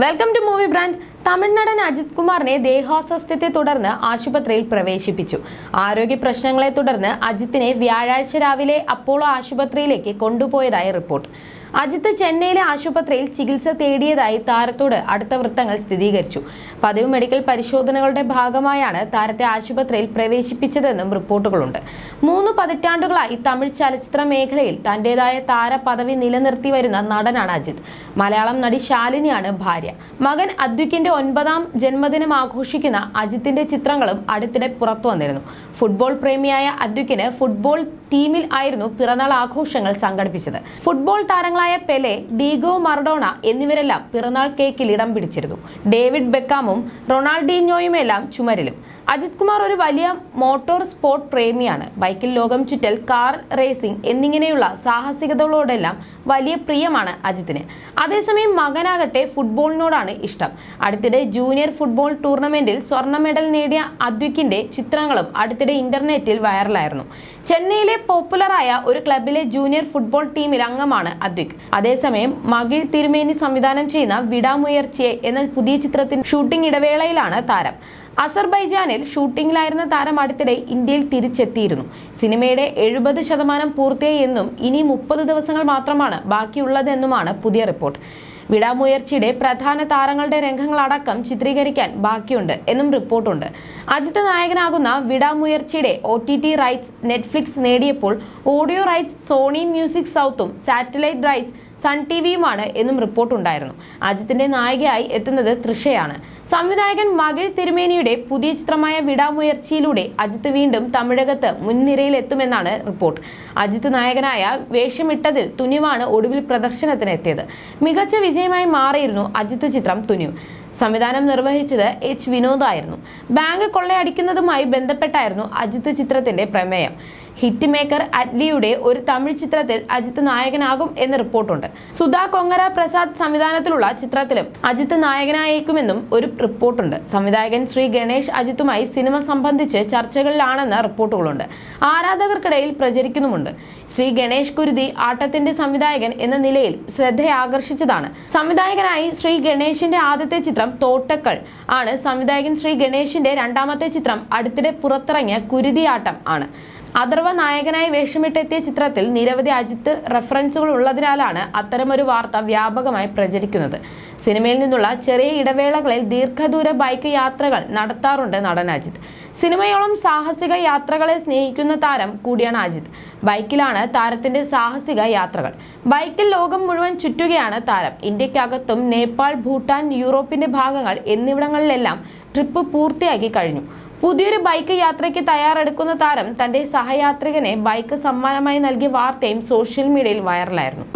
Welcome to movie brand Tamil നടൻ അജിത് കുമാറിനെ ദേഹാസ്വസ്ഥത്തെ തുടർന്ന് ആശുപത്രിയിൽ പ്രവേശിപ്പിച്ചു. ആരോഗ്യ പ്രശ്നങ്ങളെ തുടർന്ന് അജിത്തിനെ വ്യാഴാഴ്ച രാവിലെ അപ്പോളോ ആശുപത്രിയിലേക്ക് കൊണ്ടുപോയതായി റിപ്പോർട്ട്. അജിത്ത് ചെന്നൈയിലെ ആശുപത്രിയിൽ ചികിത്സ തേടിയതായി താരത്തോട് അടുത്ത വൃത്തങ്ങൾ സ്ഥിരീകരിച്ചു. പതിവ് മെഡിക്കൽ പരിശോധനകളുടെ ഭാഗമായാണ് താരത്തെ ആശുപത്രിയിൽ പ്രവേശിപ്പിച്ചതെന്നും റിപ്പോർട്ടുകളുണ്ട്. മൂന്ന് പതിറ്റാണ്ടുകളായി തമിഴ് ചലച്ചിത്ര മേഖലയിൽ തന്റേതായ താര പദവി നിലനിർത്തി വരുന്ന നടനാണ് അജിത്. മലയാളം നടി ശാലിനിയാണ് ഭാര്യ. മകൻ അദ്വിക്കിന്റെ ഒൻപതാം ജന്മദിനം ആഘോഷിക്കുന്ന അജിത്തിന്റെ ചിത്രങ്ങളും അടുത്തിടെ പുറത്തു വന്നിരുന്നു. ഫുട്ബോൾ പ്രേമിയായ അദ്വിക്കിന് ഫുട്ബോൾ ടീമിൽ ആയിരുന്നു പിറന്നാൾ ആഘോഷങ്ങൾ സംഘടിപ്പിച്ചത്. ഫുട്ബോൾ താരങ്ങളായ പെലെ ഡീഗോ മറഡോണ എന്നിവരെല്ലാം പിറന്നാൾ കേക്കിൽ ഇടം പിടിച്ചിരുന്നു. ഡേവിഡ് ബെക്കാമും റൊണാൾഡീഞ്ഞോയുമെല്ലാം ചുമരിലും. അജിത് കുമാർ ഒരു വലിയ മോട്ടോർ സ്പോർട്ട് പ്രേമിയാണ്. ബൈക്കിൽ ലോകം ചുറ്റൽ കാർ റേസിംഗ് എന്നിങ്ങനെയുള്ള സാഹസികതകളോടെല്ലാം വലിയ പ്രിയമാണ് അജിത്തിന് അതേസമയം മകനാകട്ടെ ഫുട്ബോളിനോടാണ് ഇഷ്ടം. അടുത്തിടെ ജൂനിയർ ഫുട്ബോൾ ടൂർണമെന്റിൽ സ്വർണ മെഡൽ നേടിയ അദ്വിക്കിന്റെ ചിത്രങ്ങളും അടുത്തിടെ ഇന്റർനെറ്റിൽ വൈറലായിരുന്നു. ചെന്നൈയിലെ പോപ്പുലറായ ഒരു ക്ലബിലെ ജൂനിയർ ഫുട്ബോൾ ടീമിൽ അംഗമാണ് അദ്വിക്. അതേസമയം മകിഴ് തിരുമേനി സംവിധാനം ചെയ്യുന്ന വിടാമുയർച്ചയെ എന്ന പുതിയ ചിത്രത്തിന്റെ ഷൂട്ടിംഗ് ഇടവേളയിലാണ് താരം. അസർബൈജാനിൽ ഷൂട്ടിംഗിലായിരുന്ന താരം അടുത്തിടെ ഇന്ത്യയിൽ തിരിച്ചെത്തിയിരുന്നു. സിനിമയുടെ എഴുപത് ശതമാനം പൂർത്തിയായി എന്നും ഇനി മുപ്പത് ദിവസങ്ങൾ മാത്രമാണ് ബാക്കിയുള്ളതെന്നുമാണ് പുതിയ റിപ്പോർട്ട്. വിടാമുയർച്ചയുടെ പ്രധാന താരങ്ങളുടെ രംഗങ്ങളടക്കം ചിത്രീകരിക്കാൻ ബാക്കിയുണ്ട് എന്നും റിപ്പോർട്ടുണ്ട്. അജിത് നായകനാകുന്ന വിടാമുയർച്ചയുടെ O T T rights Netflix നേടിയപ്പോൾ ഓഡിയോ റൈറ്റ്സ് സോണി മ്യൂസിക് സൗത്തും സാറ്റലൈറ്റ് റൈറ്റ്സ് സൺ ടി വിയുമാണ് എന്നും റിപ്പോർട്ടുണ്ടായിരുന്നു. അജിത്തിന്റെ നായികയായി എത്തുന്നത് തൃഷയാണ്. സംവിധായകൻ മകിഴ് തിരുമേനിയുടെ പുതിയ ചിത്രമായ വിടാമുയർച്ചയിലൂടെ അജിത്ത് വീണ്ടും തമിഴകത്ത് മുൻനിരയിൽ എത്തുമെന്നാണ് റിപ്പോർട്ട്. അജിത്ത് നായകനായ വേഷമിട്ടതിൽ തുനിവാണ് ഒടുവിൽ പ്രദർശനത്തിന് എത്തിയത് മികച്ച വിജയമായി മാറിയിരുന്നു അജിത്ത് ചിത്രം തുനിവ് സംവിധാനം നിർവഹിച്ചത് എച്ച് വിനോദായിരുന്നു. ബാങ്ക് കൊള്ളയടിക്കുന്നതുമായി ബന്ധപ്പെട്ടായിരുന്നു അജിത് ചിത്രത്തിന്റെ പ്രമേയം. ഹിറ്റ് മേക്കർ അറ്റ്ലിയുടെ ഒരു തമിഴ് ചിത്രത്തിൽ അജിത്ത് നായകനാകും എന്ന് റിപ്പോർട്ടുണ്ട്. സുധാ കൊങ്ങര പ്രസാദ് സംവിധാനത്തിലുള്ള ചിത്രത്തിലും അജിത്ത് നായകനായേക്കുമെന്നും ഒരു റിപ്പോർട്ടുണ്ട്. സംവിധായകൻ ശ്രീ ഗണേഷ് അജിത്തുമായി സിനിമ സംബന്ധിച്ച് ചർച്ചകളിലാണെന്ന റിപ്പോർട്ടുകളുണ്ട്. ആരാധകർക്കിടയിൽ പ്രചരിക്കുന്നുമുണ്ട്. ശ്രീ ഗണേഷ് കുരുതി ആട്ടത്തിന്റെ സംവിധായകൻ എന്ന നിലയിൽ ശ്രദ്ധയാകർഷിച്ചതാണ്. സംവിധായകനായി ശ്രീ ഗണേഷിന്റെ ആദ്യത്തെ ചിത്രം തോട്ടക്കൾ ആണ്. സംവിധായകൻ ശ്രീ ഗണേഷിന്റെ രണ്ടാമത്തെ ചിത്രം അടുത്തിടെ പുറത്തിറങ്ങിയ കുരുതിയാട്ടം ആണ്. അഥർവ നായകനായി വേഷമിട്ടെത്തിയ ചിത്രത്തിൽ നിരവധി അജിത്ത് റെഫറൻസുകൾ ഉള്ളതിനാലാണ് അത്തരമൊരു വാർത്ത വ്യാപകമായി പ്രചരിക്കുന്നത്. സിനിമയിൽ നിന്നുള്ള ചെറിയ ഇടവേളകളിൽ ദീർഘദൂര ബൈക്ക് യാത്രകൾ നടത്താറുണ്ട് നടൻ അജിത് സിനിമയോളം സാഹസിക യാത്രകളെ സ്നേഹിക്കുന്ന താരം കൂടിയാണ് അജിത് ബൈക്കിലാണ് താരത്തിന്റെ സാഹസിക യാത്രകൾ. ബൈക്കിൽ ലോകം മുഴുവൻ ചുറ്റുകയാണ് താരം. ഇന്ത്യക്കകത്തും നേപ്പാൾ ഭൂട്ടാൻ യൂറോപ്പിന്റെ ഭാഗങ്ങൾ എന്നിവിടങ്ങളിലെല്ലാം ട്രിപ്പ് പൂർത്തിയാക്കി കഴിഞ്ഞു. പുതിയൊരു ബൈക്ക് യാത്രയ്ക്ക് തയ്യാറെടുക്കുന്ന താരം തന്റെ സഹയാത്രികനെ ബൈക്ക് സമ്മാനമായി നൽകിയ വാർത്തയും സോഷ്യൽ മീഡിയയിൽ വൈറലായിരുന്നു.